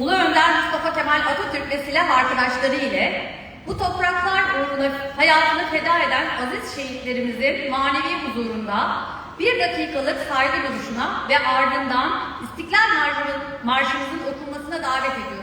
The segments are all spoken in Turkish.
Ulu Önder Mustafa Kemal Atatürk ve silah arkadaşları ile bu topraklar uğruna hayatını feda eden aziz şehitlerimizin manevi huzurunda bir dakikalık saygı duruşuna ve ardından İstiklal Marşı- Marşımızın okunmasına davet ediyorum.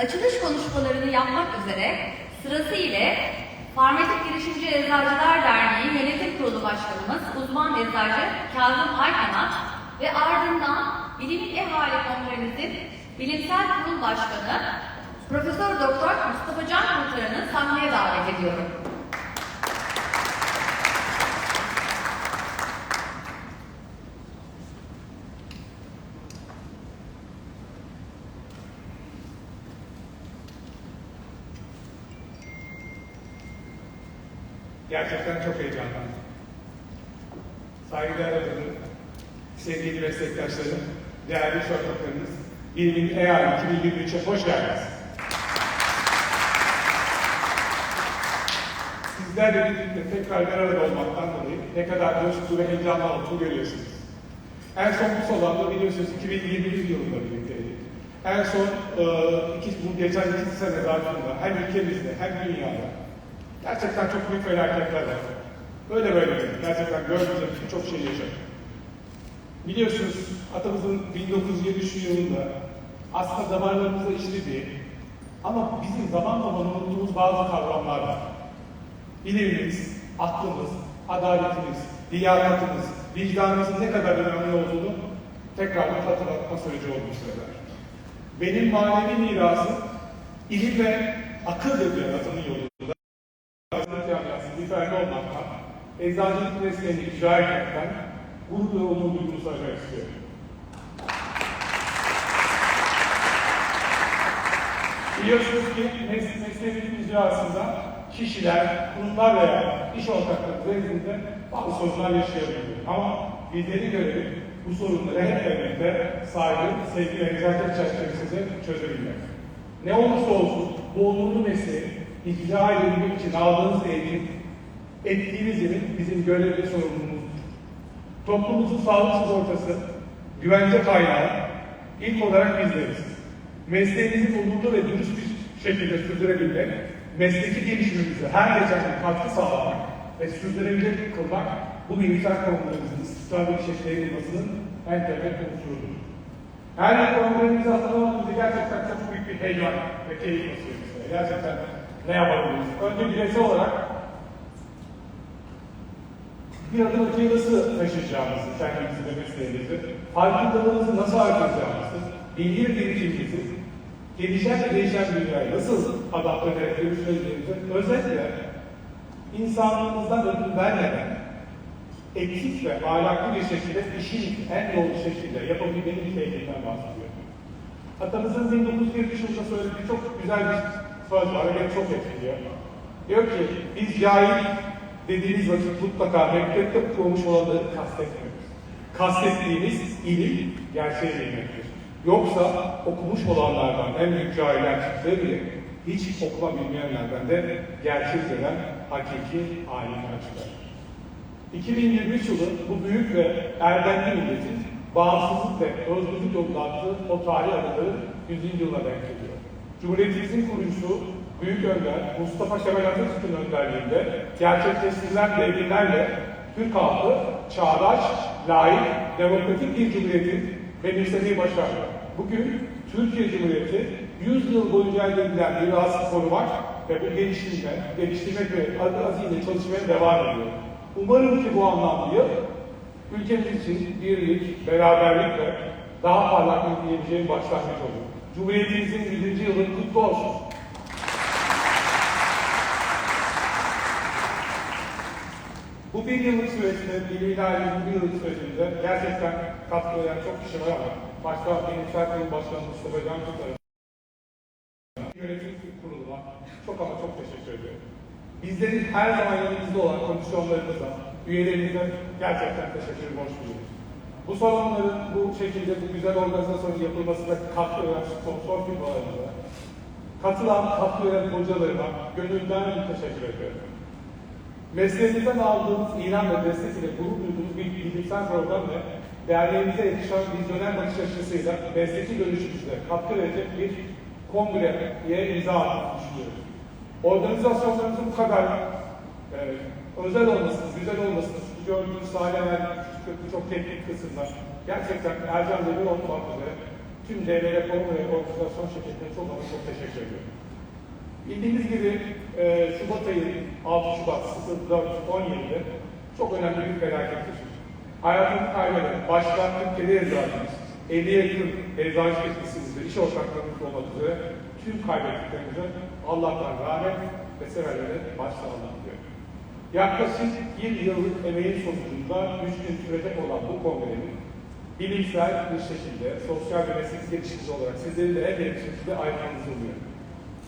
Açılış konuşmalarını yapmak üzere sırası ile Farmatik Girişimci Eczacılar Derneği Yönetim Kurulu Başkanımız uzman eczacı Kazım Aykanat ve ardından Bilimin Ehali Kongremizin Bilimsel Kurul Başkanı Profesör Doktor Mustafa Can Kurtaran'ı sahneye davet ediyorum. Gerçekten çok heyecanlandım. Saygıdeğer hocam, sevgili meslektaşlarım, değerli iş ortaklarınız, Bilimin EAL 2023'e hoş geldiniz. Sizlerle birlikte tekrar bir arada olmaktan dolayı ne kadar coşkulu ve heyecanlı olduğunu görüyorsunuz. En son bu salonda biliyorsunuz 2021 yılında birlikteydik. En son e, iki, bu geçen iki sene zarfında hem ülkemizde hem dünyada gerçekten çok büyük felaketler var. Böyle böyle. Gerçekten gördüğünüz birçok şey yaşadık. Biliyorsunuz atamızın 1973 yılında aslında damarlarımıza işlediği ama bizim zaman zaman unuttuğumuz bazı kavramlar var. Bilimimiz, aklımız, adaletimiz, liyakatımız, vicdanımızın ne kadar önemli olduğunu tekrar bir hatırlatma süreci olmuştur. Benim manevi mirasım ilim ve akıldır diyor atının Eczacılık camiasının bir ferdi olmaktan, eczacılık mesleğini icra etmekten gurur ve onur duyduğunu söylemek istiyorum. Biliyorsunuz ki mes mesleğimizin icrasında kişiler, kurumlar veya iş ortakları nezdinde bazı sorunlar yaşayabiliyor. Ama bizlerin görevi bu sorunları hep birlikte saygı, sevgi ve nezaket çerçevesinde çözebilmek. Ne olursa olsun bu onurlu mesleği icra edebilmek için aldığınız eğitim, ettiğiniz yerin bizim görev ve sorumluluğumuzdur. Toplumumuzun sağlık sigortası, güvence kaynağı ilk olarak bizleriz. Mesleğinizi onurlu ve dürüst bir şekilde sürdürebilmek, mesleki gelişimimize her geçen gün katkı sağlamak ve sürdürülebilir kılmak bu bilimsel konularımızın istikrarlı bir şekilde yayılmasının en temel unsurudur. Her yıl kongremizi hatırlamak bize gerçekten çok büyük bir heyecan ve keyif basıyor bize. Gerçekten ne yapabiliriz? Önce bireysel olarak bir adım öteye nasıl taşıyacağımızı, kendimizi ve mesleğimizi, farkındalığımızı nasıl artıracağımızı, bilgi ve birikimimizi, gelişen ve değişen dünyayı nasıl adapte ederek dönüştüreceğimizi, özellikle insanlığımızdan ödün vermeden, etik ve ahlaklı bir şekilde işin en doğru şekilde yapabilmenin bir tehlikeden bahsediyorum. Atamızın 1943 yılında söylediği çok güzel bir ve beni çok etkiliyor. Diyor ki biz cahil dediğimiz vakit mutlaka mektepte okumamış olanları kastetmiyoruz. Kastettiğimiz ilim gerçeği bilmektir. Yoksa okumuş olanlardan en büyük cahiller çıktığı bile hiç okuma bilmeyenlerden de gerçek gören hakiki alimler çıkar. 2023 yılı bu büyük ve erdemli milletin bağımsızlık ve özgürlük yolunda attığı o tarih adımları 100. yılına denk geliyor. Cumhuriyetimizin kurucusu Büyük Önder Mustafa Kemal Atatürk'ün önderliğinde gerçekleştirilen devrimlerle Türk halkı çağdaş, layık, demokratik bir cumhuriyetin benimsemeyi başardı. Bugün Türkiye Cumhuriyeti 100 yıl boyunca elde edilen mirası korumak ve bu geliştirme, geliştirmek ve azimle çalışmaya devam ediyor. Umarım ki bu anlamda yıl ülkemiz için birlik, beraberlik ve daha parlak bir geleceğin başlangıcı olur. Cumhuriyetimizin 100. yılı kutlu olsun. Bu bir yıllık süreçte, bir ilahi bir yıllık sürecinde gerçekten katkı veren çok kişi var ama başta benim Serkan'ın başkanı Mustafa Can Tutar'a yönetim kuruluna çok ama çok teşekkür ediyorum. Bizlerin her zaman yanımızda olan komisyonlarımıza, üyelerimize gerçekten teşekkür borç duyuyoruz. Bu salonların bu şekilde bu güzel organizasyonun yapılmasında katkı veren sponsor firmalarımıza, katılan, katkı veren hocalarıma gönülden teşekkür ediyorum. Mesleğimizden aldığımız ilan ve destek ile gurur duyduğumuz bir bilimsel program ve değerlerimize yakışan vizyoner bakış açısıyla mesleki dönüşümüzde katkı verecek bir kongreye imza atmak düşünüyoruz. Organizasyonlarımızın bu kadar e, özel olmasını, güzel olmasını, şu gördüğünüz sahneler, şu çok teknik kısımlar, gerçekten Ercan Demir olmak üzere tüm DLR Forum ve organizasyon şirketine çok ama çok teşekkür ediyorum. Bildiğiniz gibi e, Şubat ayı 6 Şubat 04.17'de çok önemli bir felaket yaşadık. Hayatını kaybeden, başta Türkiye'de eczacımız, 50 yakın eczacı etkisizde iş ortaklarımız olmak üzere tüm kaybettiklerimize Allah'tan rahmet ve severlere başsağlığı diliyorum. Yaklaşık bir yıllık emeğin sonucunda 3 gün sürecek olan bu kongrenin bilimsel bir şekilde sosyal ve mesleki gelişimci olarak sizlerin de en verimli şekilde ayrılmanızı umuyorum.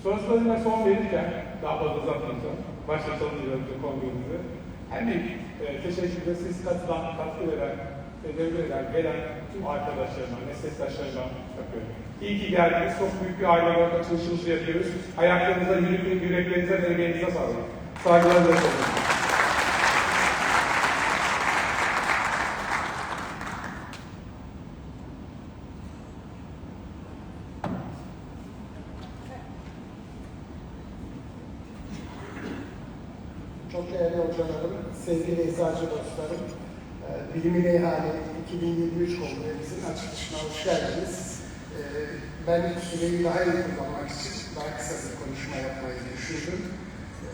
Sözlerime son verirken, daha fazla uzatmayacağım, başlatalım diyorum kongremizi. En büyük e, teşekkür de siz katılan, katkı veren, e, devreler, gelen tüm arkadaşlarıma, meslektaşlarıma yapıyorum. İyi ki geldiniz, çok büyük bir aile olarak açılışımızı yapıyoruz. Ayaklarınıza, yürek, yüreklerinize ve emeğinize sağlık. Saygılarımla sunuyorum. Çok değerli hocalarım, sevgili eczacı dostlarım, e, Bilimin Eyhane 2023 Kongremizin açılışına hoş geldiniz. E, Ben süreyi daha iyi kullanmak için daha kısa bir konuşma yapmayı düşündüm. E,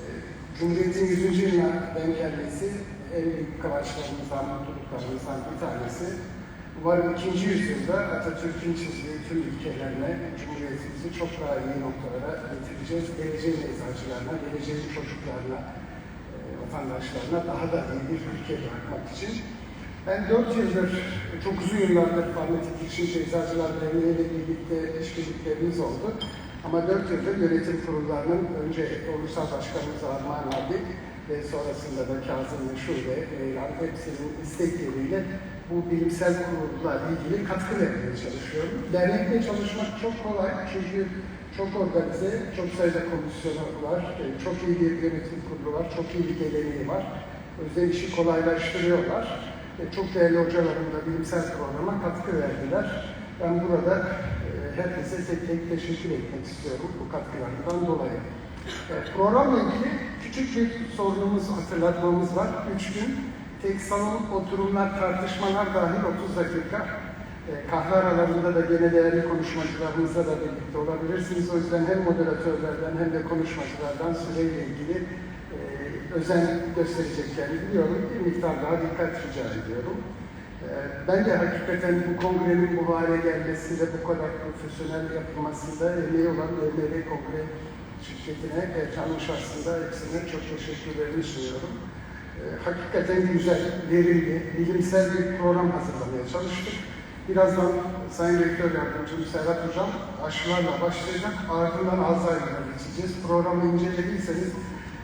Cumhuriyet'in 100. yılına denk gelmesi en büyük kavaçlarımızdan, mutluluklarımızdan bir tanesi. Umarım ikinci yüzyılda Atatürk'ün çizdiği tüm ülkelerine Cumhuriyetimizi çok daha iyi noktalara getireceğiz. Geleceğin eczacılarına, geleceğin çocuklarına, vatandaşlarına daha da iyi bir ülke bırakmak için. Ben dört yıldır, çok uzun yıllardır Parmetik Girişimci Eczacılar Derneği ile birlikte işbirliklerimiz oldu. Ama dört yıldır yönetim kurullarının önce Ulusal Başkanımız Armağan abi ve sonrasında da Kazım ve Şube, Leylan hepsinin istekleriyle bu bilimsel kurullarla ilgili katkı vermeye çalışıyorum. Dernekle çalışmak çok kolay çünkü çok organize, çok sayıda komisyonu var, e, çok iyi bir yönetim kurulu var, çok iyi bir geleneği var. O yüzden işi kolaylaştırıyorlar. E, Çok değerli hocalarım da bilimsel programa katkı verdiler. Ben burada e, herkese tek tek teşekkür etmek istiyorum bu katkılarından dolayı. Programla ilgili küçük bir sorunumuz, hatırlatmamız var. Üç gün tek salon oturumlar, tartışmalar dahil 30 dakika. Kahve aralarında da gene değerli konuşmacılarımızla da birlikte olabilirsiniz. O yüzden hem moderatörlerden hem de konuşmacılardan süreyle ilgili e, özen göstereceklerini biliyorum. Bir miktar daha dikkat rica ediyorum. E, Ben de hakikaten bu kongrenin bu hale gelmesinde, bu kadar profesyonel yapılmasında emeği olan EMR Kongre şirketine, Erkan'ın şahsında hepsine çok teşekkürlerimi sunuyorum. E, Hakikaten güzel, verimli, bilimsel bir program hazırlamaya çalıştık. Birazdan Sayın Rektör Yardımcım Serhat Hocam aşılarla başlayacak, ardından Alzheimer'la geçeceğiz. Programı incelediyseniz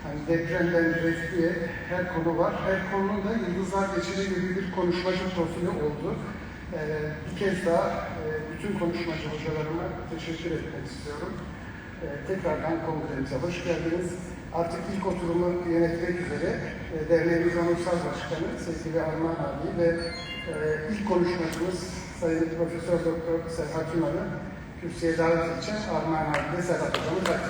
hani depremden reflüye her konu var. Her konunun da yıldızlar geçiri gibi bir konuşmacı profili oldu. Ee, bir kez daha e, bütün konuşmacı hocalarıma teşekkür etmek istiyorum. Ee, tekrardan kongremize hoş geldiniz. Artık ilk oturumu yönetmek üzere e, derneğimiz Onursal Başkanı sevgili Armağan abi ve e, ilk konuşmacımız Sayın Profesör Doktor Serhat Yuman'ı kürsüye davet edeceğim. Armağan abi de Serhat Hocam'ı takdim